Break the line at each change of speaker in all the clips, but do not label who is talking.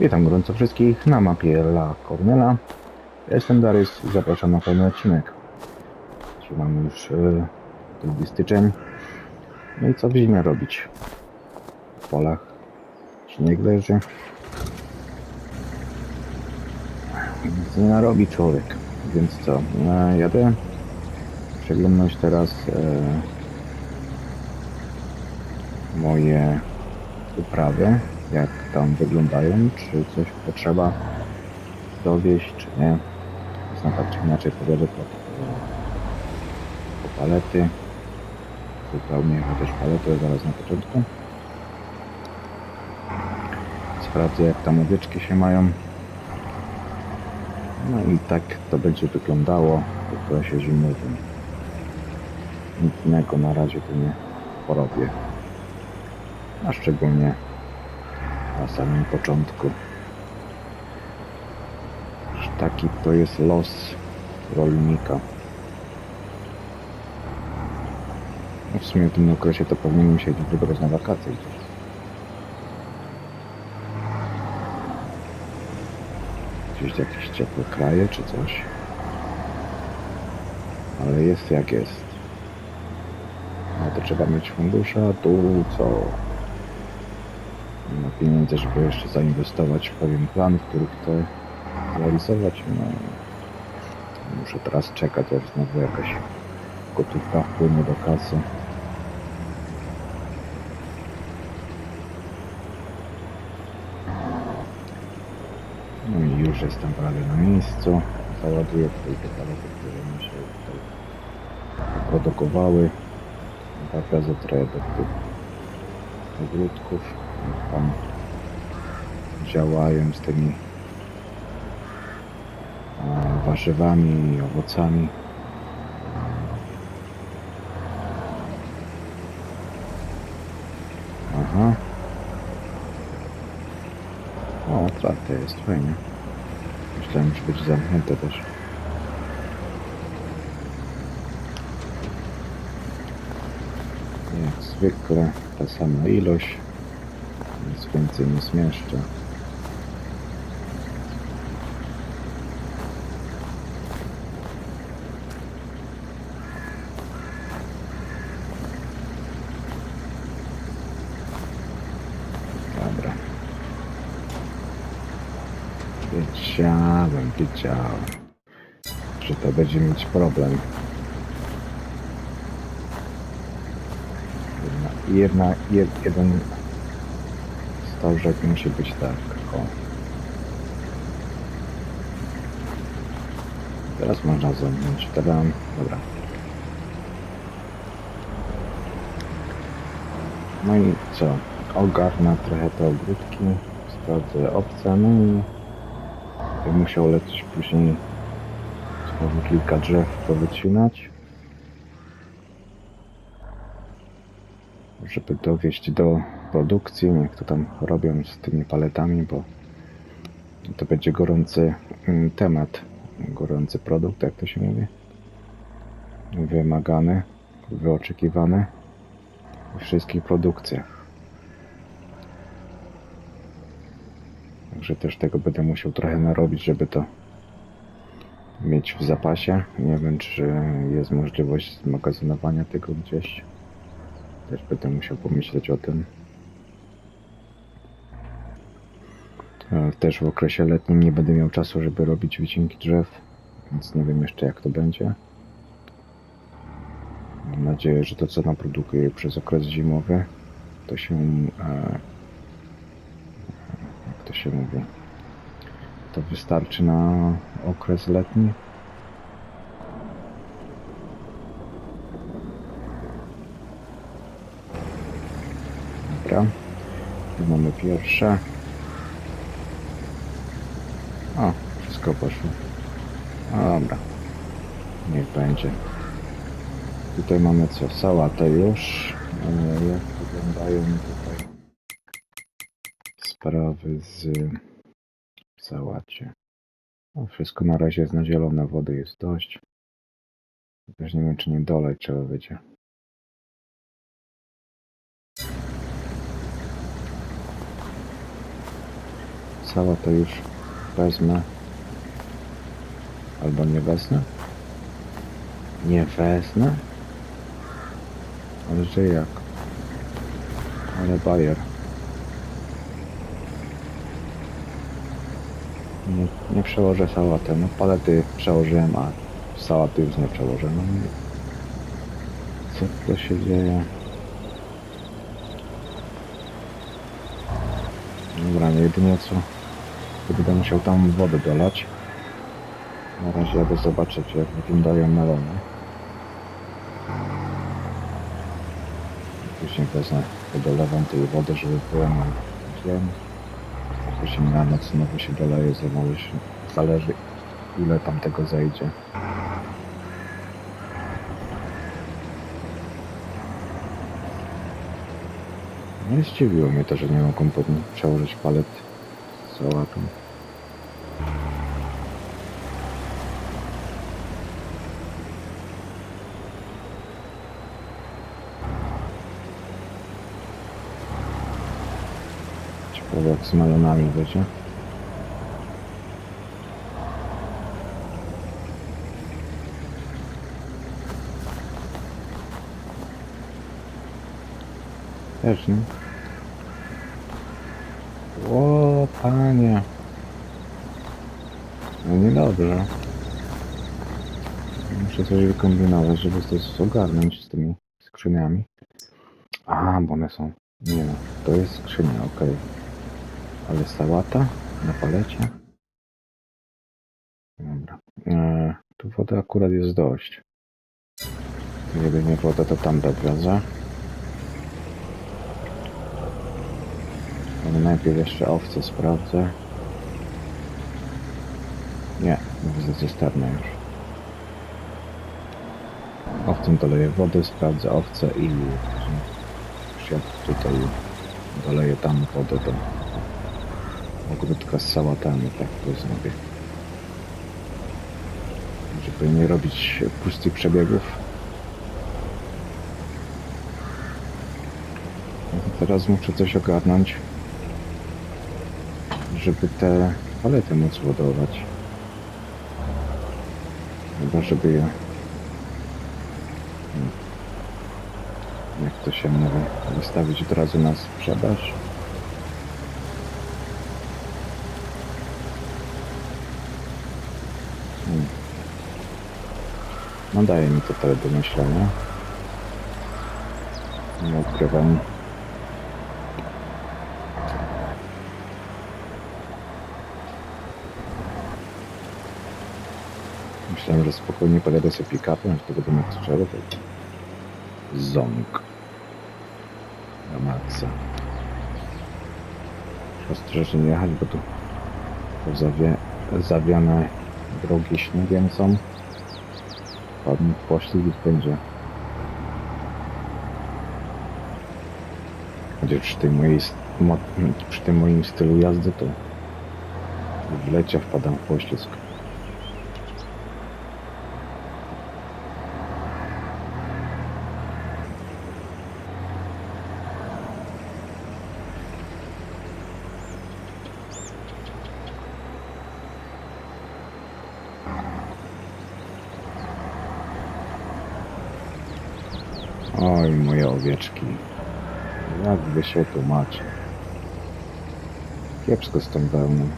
Witam gorąco wszystkich na mapie La Cornela. Jestem Darys i zapraszam na kolejny odcinek. Mamy już e, 2 styczeń. No i co w zimie robić? W polach śnieg leży. Nic nie narobi człowiek. Więc co? E, jadę przeglądać teraz e, moje uprawy, jak tam wyglądają, czy coś potrzeba dowieść, czy nie. Można tak czy inaczej podjadę po, po palety, zupełnie chociaż palety zaraz na początku. Sprawdzę jak tam owieczki się mają. No i tak to będzie wyglądało w okresie zimowym. Nic innego na razie tu nie porobię a szczególnie na samym początku. Taki to jest los rolnika. No w sumie w tym okresie to powinienem się wybrać na wakacje gdzieś. Gdzieś jakieś ciepłe kraje czy coś. Ale jest jak jest. No to trzeba mieć fundusze, a tu co? Ma pieniędzy, żeby jeszcze zainwestować w pewien plan, który chcę zrealizować. No, muszę teraz czekać, aż znowu jakaś gotówka wpłynie do kasy. No i już jestem prawie na miejscu. Załaduję tutaj te palety, które mi się tutaj produkowały. Zawezę trochę do tych ogródków. Tam działają z tymi e, warzywami i owocami. Aha. O, otwarte jest, fajnie. Myślałem, że będzie zamknięte też. Jak zwykle ta sama ilość, więcej nie zmieszczę. Dobra. Wiedziałem, wiedziałem, że to będzie mieć problem. Jedna, jed, jeden stożek musi być tak. O. Teraz można zamknąć. Tadam. Dobra. No i co? Ogarnę trochę te ogródki. Sprawdzę opcje. No i bym musiał lecieć później znowu kilka drzew powycinać. żeby dowieść do produkcji, jak to tam robią z tymi paletami, bo to będzie gorący mm, temat, gorący produkt, jak to się mówi. Wymagany, wyoczekiwany we wszystkich produkcjach. Także też tego będę musiał trochę narobić, żeby to mieć w zapasie. Nie wiem, czy jest możliwość zmagazynowania tego gdzieś. Też będę musiał pomyśleć o tym. Też w okresie letnim nie będę miał czasu, żeby robić wycinki drzew, więc nie wiem jeszcze jak to będzie. Mam nadzieję, że to co naprodukuję przez okres zimowy, to się, e, jak to się mówi, to wystarczy na okres letni. Dobra. Tu mamy pierwsze. O, wszystko poszło. No dobra. Niech będzie. Tutaj mamy co? Sałatę już. E, Jak wyglądają tutaj sprawy z sałacie? No, wszystko na razie jest na zielone, wody jest dość. Też nie wiem, czy nie dolej trzeba będzie. sałatę już wezmę. Albo nie wezmę? Nie wezmę? Ale że jak? Ale bajer. Nie, nie przełożę sałatę. No palety przełożyłem, a sałaty już nie przełożę. No nie. Co to się dzieje? Dobra, no jedynie co będę musiał tam wodę dolać. Na razie jadę zobaczyć jak wyglądają melony. Później wezmę, dolewam tej wody, żeby była na dzień. Później na noc znowu się doleje, znowu się zależy ile tam tego zejdzie. Nie zdziwiło mnie to, że nie mogą przełożyć palet z sałatą. Ciekawe jak z melonami będzie. Też nie. O, panie. No niedobrze. Muszę coś wykombinować, żeby to ogarnąć z tymi skrzyniami. A, bo one są. Nie no, to jest skrzynia, okej. Ale sałata na palecie? Dobra. E, tu wody akurat jest dość. Jedynie woda to tam dowiozę. Ale najpierw jeszcze owce sprawdzę. Nie, widzę cysternę już. Owcem doleję wody, sprawdzę owce i ja tutaj doleję tam wodę do ogródka z sałatami, tak to zrobię. Żeby nie robić pustych przebiegów. No teraz muszę coś ogarnąć, żeby te palety móc ładować. Chyba, żeby je... Hmm. Jak to się mówi? Wystawić od razu na sprzedaż? No daje mi to tyle do myślenia. Nie ukrywam. Myślałem, że spokojnie pojadę sobie pick-upem, że to będę mógł strzelać. Ząg. Na maksa. Ostrożnie jechać, bo tu zawie, zawiane drogi śniegiem są. Padnie poślizg będzie. Będzie przy tej mojej, przy tym moim stylu jazdy to w lecie wpadam w poślizg. Oj, moje owieczki. Jak wy się tu macie? Kiepsko z tą wełną.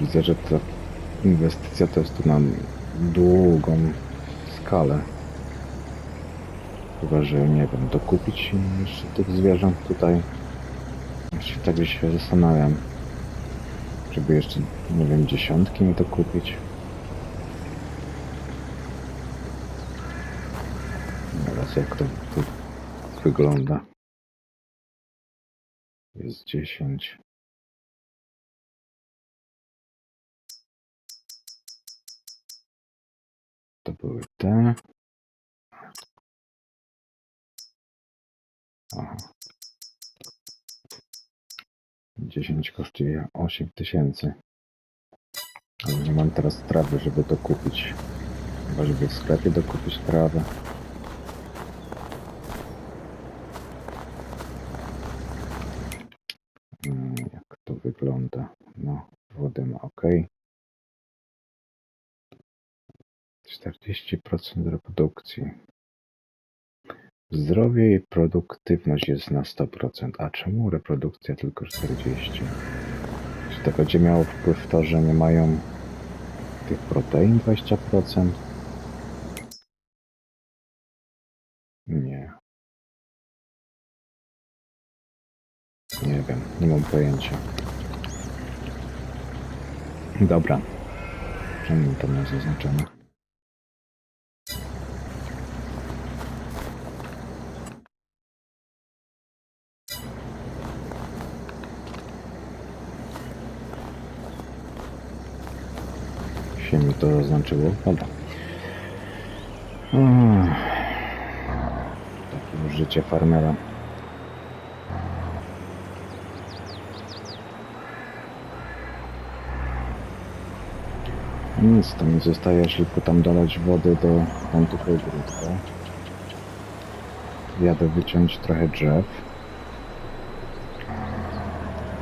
Widzę, że ta inwestycja to jest tu na długą skalę. Chyba, że nie wiem, dokupić jeszcze tych zwierząt tutaj. Jeszcze tak się zastanawiam. Żeby jeszcze, nie wiem, dziesiątki mi to kupić. Jak to tu wygląda. Jest 10. To były te. Aha. 10 kosztuje 8 tysięcy. Ale nie mam teraz trawy, żeby to kupić. Chyba, żeby w sklepie dokupić trawę. to wygląda. No, wodę ma ok. 40% reprodukcji. Zdrowie i produktywność jest na 100%. A czemu reprodukcja tylko 40%? Czy to będzie miało wpływ to, że nie mają tych protein 20%? Nie wiem, nie mam pojęcia. Dobra. Czemu to miał zaznaczone? się mi to zaznaczyło. Dobra. Takie już życie farmera. Nic, to mi zostaje tylko tam dolać wody do tamtego ogródka. Jadę wyciąć trochę drzew.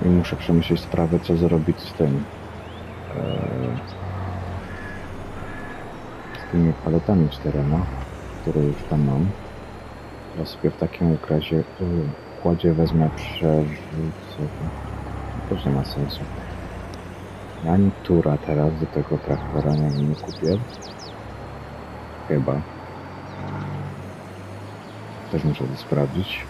I muszę przemyśleć sprawę, co zrobić z tym. Eee, z tymi paletami czterema, które już tam mam. Ja sobie w takim układzie, y, wezmę, przerzucę. To też nie ma sensu. Ani tura teraz do tego traktora nie, nie kupię. Chyba. Też muszę to sprawdzić.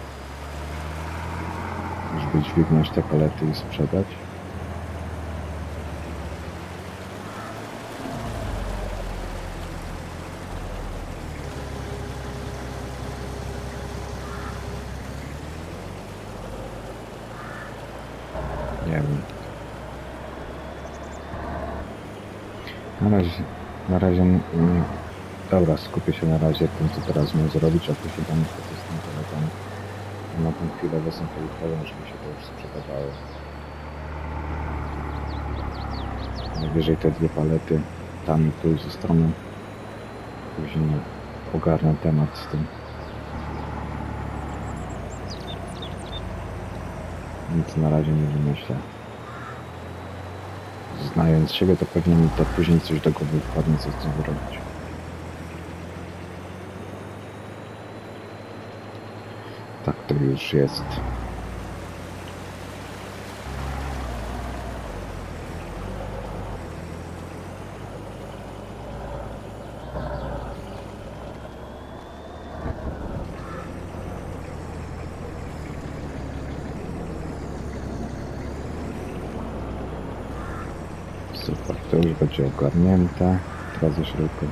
Żeby dźwignąć te palety i sprzedać. Nie wiem. Na razie, na razie, dobra, skupię się na razie tym, co teraz mam zrobić, a później tam niestety z tym na tą chwilę wezmę telefon, żeby się to już sprzedawało. Najwyżej te dwie palety, tam i tu ze strony, później ogarnę temat z tym. Nic na razie nie wymyślę. Znając siebie, to pewnie mi to później coś do głowy wpadnie, co chcę zrobić. Tak to już jest. Super, to już będzie ogarnięte. Teraz tylko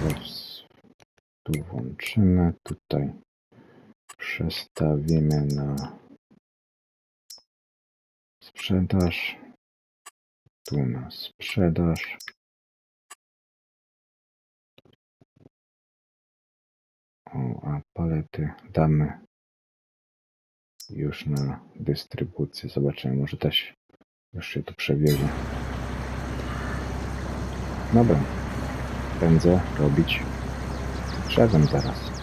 Teraz tu włączymy, tutaj przestawimy na sprzedaż, tu na sprzedaż. O, a palety damy już na dystrybucję. Zobaczymy, może też już się tu przewiezie. Dobra, pędzę robić drzewem teraz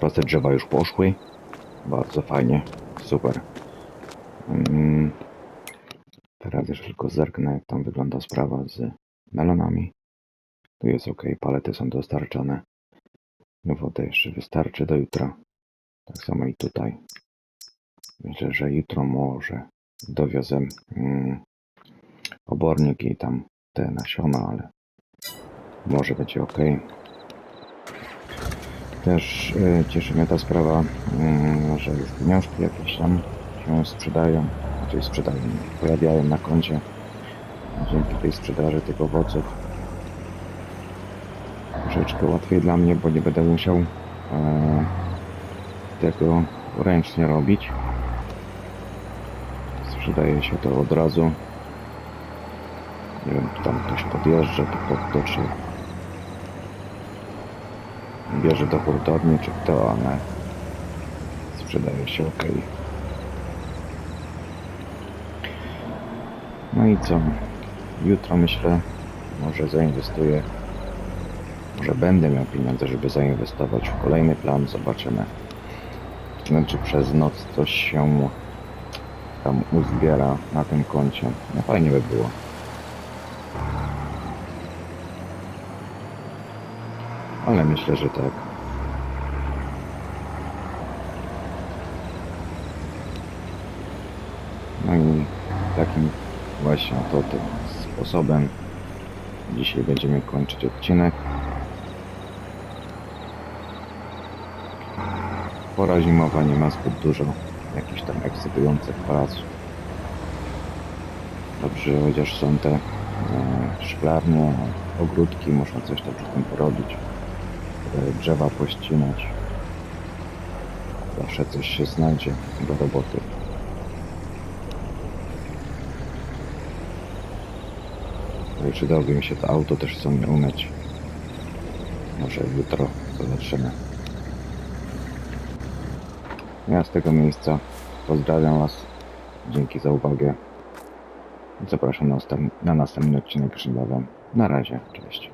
prace drzewa już poszły. Bardzo fajnie, super. Mm. Teraz jeszcze tylko zerknę, jak tam wygląda sprawa z melonami. Tu jest ok, palety są dostarczane. Wody jeszcze wystarczy do jutra. Tak samo i tutaj. Myślę, że jutro może dowiozę mm, obornik i tam te nasiona, ale może będzie ok. Też y, cieszy mnie ta sprawa, mm, że już pieniążki jakieś tam się sprzedają, czyli sprzedają, pojawiają na koncie dzięki tej sprzedaży tych owoców. Troszeczkę łatwiej dla mnie, bo nie będę musiał e, tego ręcznie robić. Sprzedaje się to od razu. Nie wiem, tam ktoś podjeżdża, to, to, to czy bierze do hurtowni, czy kto, ale sprzedaje się ok. No i co? Jutro myślę, może zainwestuję, może będę miał pieniądze, żeby zainwestować w kolejny plan, zobaczymy. Czy przez noc coś się tam uzbiera na tym koncie. No fajnie by było. Ale myślę, że tak. No i takim właśnie to tym sposobem dzisiaj będziemy kończyć odcinek. Pora zimowa nie ma zbyt dużo jakichś tam ekscytujących prac. Dobrze, chociaż są te e, szklarnie, ogródki, można coś tam przy tym porobić. E, drzewa pościnać. Zawsze coś się znajdzie do roboty. Przydałoby mi się to auto też w sumie umyć. Może jutro zobaczymy. Ja z tego miejsca pozdrawiam Was. Dzięki za uwagę. Zapraszam na, następ- na następny odcinek niebawem. Na razie, cześć.